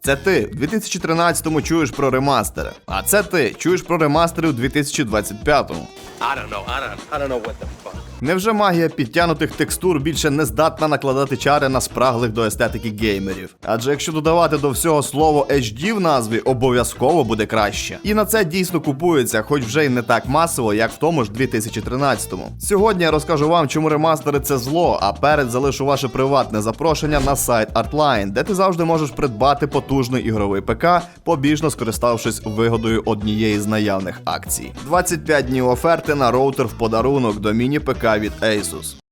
Це ти в 2013-му чуєш про ремастери. А це ти чуєш про ремастери у 2025-му. I don't. Невже магія підтянутих текстур більше не здатна накладати чари на спраглих до естетики геймерів? Адже якщо додавати до всього слово HD в назві, обов'язково буде краще. І на це дійсно купується, хоч вже й не так масово, як в тому ж 2013-му. Сьогодні я розкажу вам, чому ремастери це зло, а перед залишу ваше приватне запрошення на сайт Artline, де ти завжди можеш придбати потужний ігровий ПК, побіжно скориставшись вигодою однієї з наявних акцій. 25 днів оферти на роутер в подарунок до міні-ПК від Asus.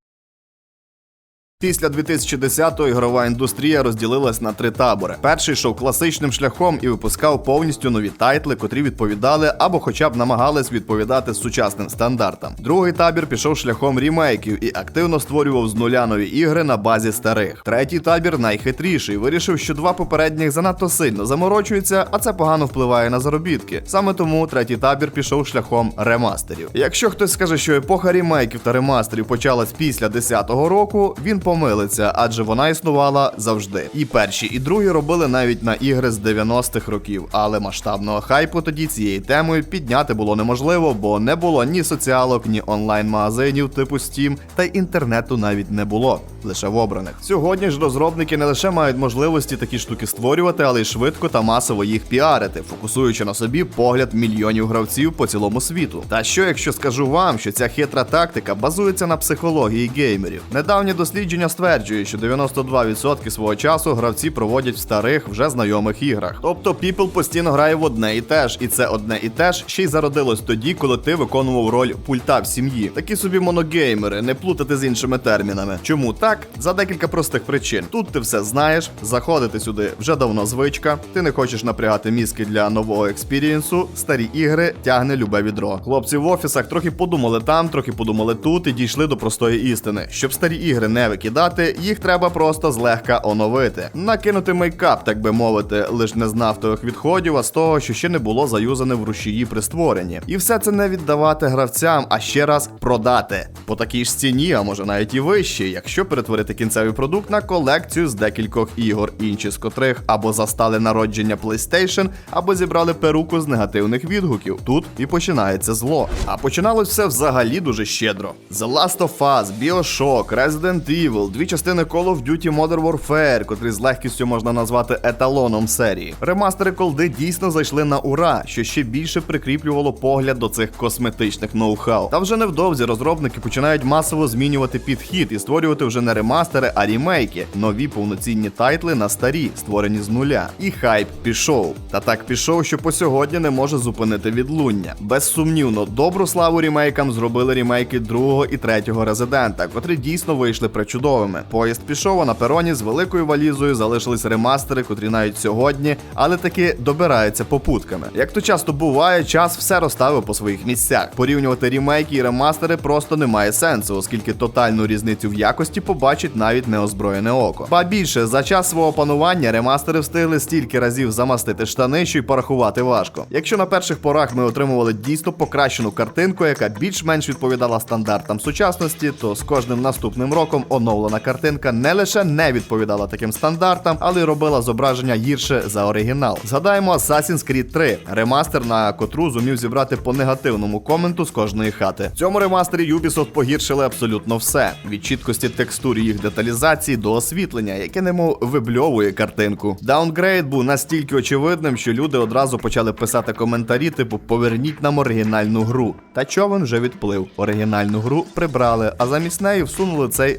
Після 2010-го ігрова індустрія розділилась на три табори. Перший йшов класичним шляхом і випускав повністю нові тайтли, котрі відповідали або хоча б намагались відповідати сучасним стандартам. Другий табір пішов шляхом рімейків і активно створював з нуля нові ігри на базі старих. Третій табір найхитріший. Вирішив, що два попередніх занадто сильно заморочуються, а це погано впливає на заробітки. Саме тому третій табір пішов шляхом ремастерів. Якщо хтось скаже, що епоха рімейків та ремастерів почалась після 10-го року, він помилиться, адже вона існувала завжди. І перші, і другі робили навіть на ігри з 90-х років, але масштабного хайпу тоді цією темою підняти було неможливо, бо не було ні соціалок, ні онлайн-магазинів типу Steam, та інтернету навіть не було, лише в обраних. Сьогодні ж розробники не лише мають можливості такі штуки створювати, але й швидко та масово їх піарити, фокусуючи на собі погляд мільйонів гравців по цілому світу. Та що, якщо скажу вам, що ця хитра тактика базується на психології геймерів? Недавнє дослідження стверджує, що 92% свого часу гравці проводять в старих вже знайомих іграх. Тобто People постійно грає в одне і те ж, і це одне і те ж ще й зародилось тоді, коли ти виконував роль пульта в сім'ї. Такі собі моногеймери, не плутати з іншими термінами. Чому так? За декілька простих причин. Тут ти все знаєш, заходити сюди вже давно звичка. Ти не хочеш напрягати мізки для нового експірієнсу. Старі ігри тягне любе відро. Хлопці в офісах трохи подумали там, трохи подумали тут і дійшли до простої істини. Щоб старі ігри не викидати, їх треба просто злегка оновити. Накинути мейкап, так би мовити, лиш не з нафтових відходів, а з того, що ще не було заюзане в рушії при створенні. І все це не віддавати гравцям, а ще раз продати. По такій ж ціні, а може навіть і вищій, якщо перетворити кінцевий продукт на колекцію з декількох ігор, інші з котрих або застали народження PlayStation, або зібрали перуку з негативних відгуків. Тут і починається зло. А починалось все взагалі дуже щедро. The Last of Us, BioShock, Resident Evil, дві частини Call of Duty Modern Warfare, котрі з легкістю можна назвати еталоном серії. Ремастери колди дійсно зайшли на ура, що ще більше прикріплювало погляд до цих косметичних ноу-хау. Та вже невдовзі розробники починають масово змінювати підхід і створювати вже не ремастери, а рімейки, нові повноцінні тайтли на старі, створені з нуля. І хайп пішов. Та так пішов, що по сьогодні не може зупинити відлуння. Безсумнівно, добру славу рімейкам зробили рімейки другого і третього резидента, котрі дійсно вийшли причудовими. Поїзд пішов, а на пероні з великою валізою залишились ремастери, котрі навіть сьогодні, але таки добираються попутками. Як то часто буває, час все розставив по своїх місцях. Порівнювати рімейки і ремастери просто немає сенсу, оскільки тотальну різницю в якості побачить навіть неозброєне око. Ба більше за час свого панування ремастери встигли стільки разів замастити штани, що й порахувати важко. Якщо на перших порах ми отримували дійсно покращену картинку, яка більш-менш відповідала стандартам сучасності, то з кожним наступним роком оновлена картинка не лише не відповідала таким стандартам, але й робила зображення гірше за оригінал. Згадаємо Assassin's Creed 3, ремастер, на котру зумів зібрати по негативному коменту з кожної хати. В цьому ремастері Ubisoft погіршили абсолютно все: від чіткості текстур їх деталізації до освітлення, яке немов вибльовує картинку. Даунгрейд був настільки очевидним, що люди одразу почали писати коментарі, типу поверніть нам оригінальну гру. Та човен вже відплив. Оригінальну гру прибрали, а замість неї всунули цей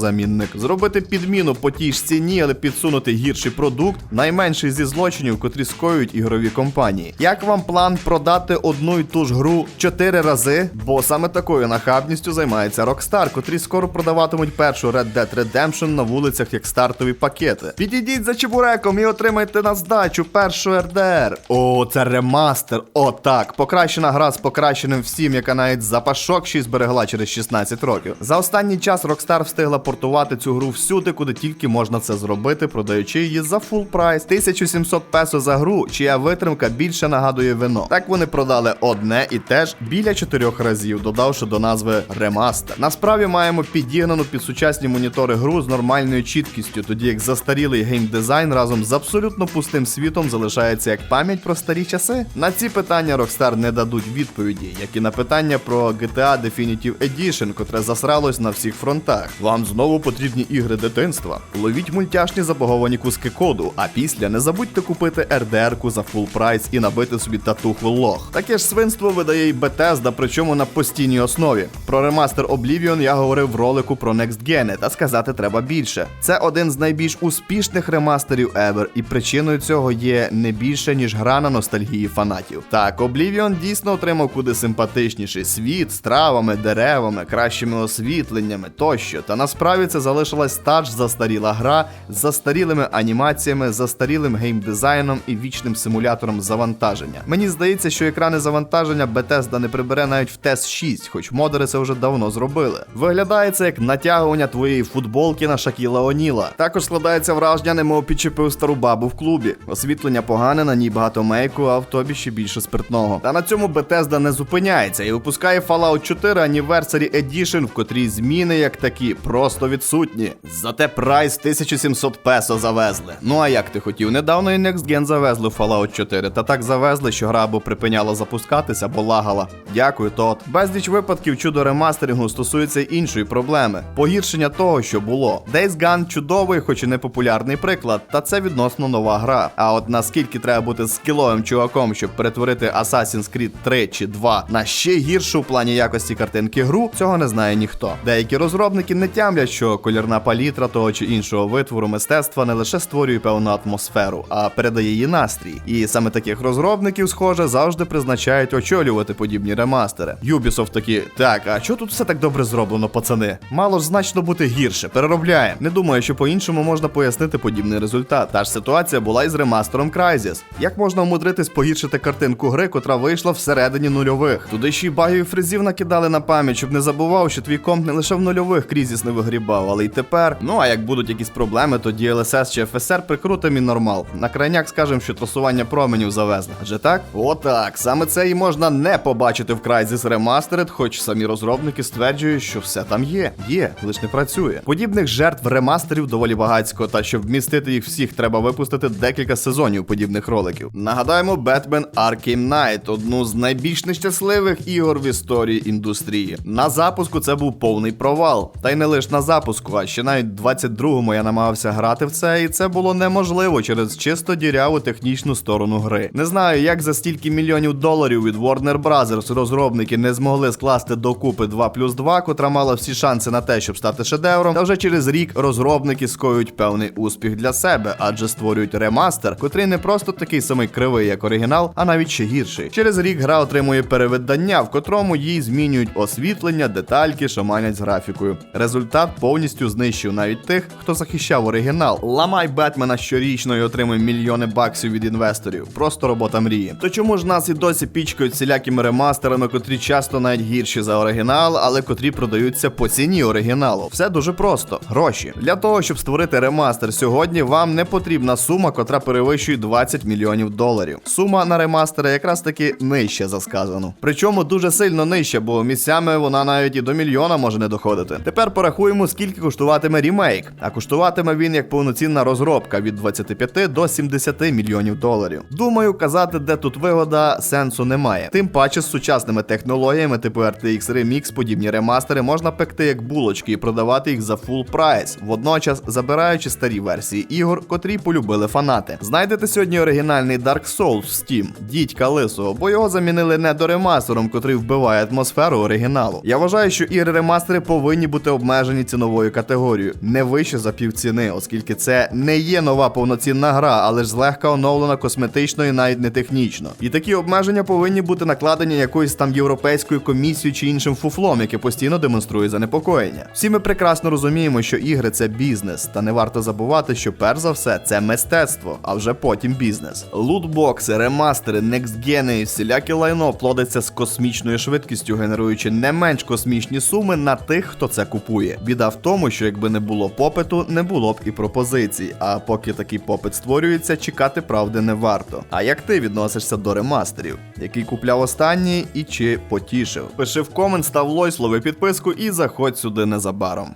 ГМО-замінник. Зробити підміну по тій ж ціні, але підсунути гірший продукт найменший зі злочинів, котрі скоюють ігрові компанії. Як вам план продати одну й ту ж гру чотири рази? Бо саме такою нахабністю займається Rockstar, котрі скоро продаватимуть першу Red Dead Redemption на вулицях як стартові пакети. Підійдіть за чебуреком і отримайте на здачу першу RDR. О, це ремастер. О, так. Покращена гра з покращеним всім, яка навіть запашок ще зберегла через 16 років. За останній час Rockstar встигла портувати цю гру всюди, куди тільки можна це зробити, продаючи її за фул прайс 1700 песо за гру, чия витримка більше нагадує вино. Так вони продали одне і те ж біля чотирьох разів, додавши до назви ремастер. Насправді маємо підігнану під сучасні монітори гру з нормальною чіткістю, тоді як застарілий геймдизайн разом з абсолютно пустим світом залишається як пам'ять про старі часи. На ці питання Rockstar не дадуть відповіді, як і на питання про GTA Definitive Edition, котре засралось на всіх фронтах. Вам знову потрібні ігри дитинства. Ловіть мультяшні забаговані куски коду, а після не забудьте купити RDR-ку за фул прайс і набити собі татуху лох. Таке ж свинство видає й Bethesda, причому на постійній основі. Про ремастер Oblivion я говорив в ролику про Next Gen, та сказати треба більше. Це один з найбільш успішних ремастерів ever, і причиною цього є не більше, ніж гра на ностальгії фанатів. Так, Oblivion дійсно отримав куди симпатичніший світ з травами, деревами, кращими освітленнями тощо. Та насправді це залишилась та ж застаріла гра з застарілими анімаціями, застарілим геймдизайном і вічним симулятором завантаження. Мені здається, що екрани завантаження Bethesda не прибере навіть в TES 6, хоч модери це вже давно зробили. Виглядає це як натягування твоєї футболки на Шакіла Оніла. Також складається враження, немов підчепив стару бабу в клубі. Освітлення погане, на ній багато мейку, а в тобі ще більше спиртного. Та на цьому Bethesda не зупиняється і випускає Fallout 4 Anniversary Edition, в котрій зміни як такі просто відсутні. Зате прайс 1700 песо завезли. Ну а як ти хотів? Недавно і Next завезли в Fallout 4, та так завезли, що гра або припиняла запускатися, або лагала. Дякую, тот. Безліч випадків чудо ремастерингу стосується іншої проблеми погіршення того, що було. Days Gone чудовий, хоч і не популярний приклад, та це відносно нова гра. А от наскільки треба бути скіловим чуваком, щоб перетворити Assassin's Creed 3 чи 2 на ще гіршу в плані якості картинки гру, цього не знає ніхто. Деякі розробники не тямлять, що колірна палітра того чи іншого витвору мистецтва не лише створює певну атмосферу, а передає її настрій. І саме таких розробників, схоже, завжди призначають очолювати подібні ремастери. Ubisoft такі, так, а чого тут все так добре зроблено, пацани? Мало ж значно бути гірше, переробляємо. Не думаю, що по-іншому можна пояснити подібний результат. Та ж ситуація була і з ремастером Crysis. Як можна умудритись погіршити картинку гри, котра вийшла всередині нульових? Туди ще й багів фрезів накидали на пам'ять, щоб не забував, що твій комп не лише в нульових крізіс не вигрібав, але й тепер. Ну а як будуть якісь проблеми, то DLSS чи FSR прикрутим і нормал. На крайняк скажемо, що трасування променів завезли. Адже так? Отак. Саме це і можна не побачити в Crysis Remastered, хоч самі розробники стверджують, що все там є. Є, лиш не працює. Подібних жертв ремастерів доволі багатько, та щоб вмістити їх всіх, треба випустити декілька сезонів подібних роликів. Нагадаємо, Batman Arkham Knight – одну з найбільш нещасливих ігор в історії індустрії. На запуску це був повний провал. Та й не лише на запуску, а ще навіть в 22-му я намагався грати в це, і це було неможливо через чисто діряву технічну сторону гри. Не знаю, як за стільки мільйонів доларів від Warner Bros. розробники не змогли скласти докупи 2 плюс 2, котра мала всі шанси на те, щоб стати шедевром. Та вже через рік розробники скоюють певний успіх для себе, адже створюють ремастер, котрий не просто такий самий кривий, як оригінал, а навіть ще гірший. Через рік гра отримує перевидання, в котрому їй змінюють освітлення, детальки, шаманять з графікою. Результат повністю знищив навіть тих, хто захищав оригінал. Ламай Бетмена щорічно і отримуй мільйони баксів від інвесторів. Просто робота мрії. То чому ж нас і досі пічкають всілякими ремастерами, котрі часто навіть гірші за оригінал, але котрі продаються по ціні оригіналу? Все дуже просто. Гроші. Для того, щоб створити ремастер сьогодні, вам не потрібна сума, котра перевищує 20 мільйонів доларів. Сума на ремастери якраз таки нижча за сказану. Причому дуже сильно нижча, бо місцями вона навіть і до мільйона може не доходити. Тепер порахуємо, скільки коштуватиме рімейк. А коштуватиме він як повноцінна розробка від 25 до 70 мільйонів доларів. Думаю, казати, де тут вигода, сенсу немає. Тим паче з сучасними технологіями, типу RTX Remix, подібні ремастери можна пекти як булочки і продавати їх за фул прайс, водночас забираючи старі версії ігор, котрі полюбили фанати. Знайдете сьогодні оригінальний Dark Souls в Steam, дідька лисого, бо його замінили не до ремастером, котрий вбиває атмосферу оригіналу. Я вважаю, що ігри ремастери повинні бути обмежені ціновою категорією, не вище за півціни, оскільки це не є нова повноцінна гра, але ж злегка оновлена косметично і навіть не технічно. І такі обмеження повинні бути накладені якоюсь там європейською комісією чи іншим фуфлом, яке постійно демонструє занепокоєння. Всі ми прекрасно розуміємо, що ігри це бізнес, та не варто забувати, що перш за все це мистецтво, а вже потім бізнес. Лутбокси, ремастери, некстгени і всіляке лайно плодиться з космічною швидкістю, генеруючи не менш космічні суми на тих, хто це купує. Біда в тому, що якби не було попиту, не було б і пропозицій. А поки такий попит створюється, чекати правди не варто. А як ти відносишся до ремастерів? Який купляв останній і чи потішив? Пиши в комент, став лой, лови підписку і заходь сюди незабаром.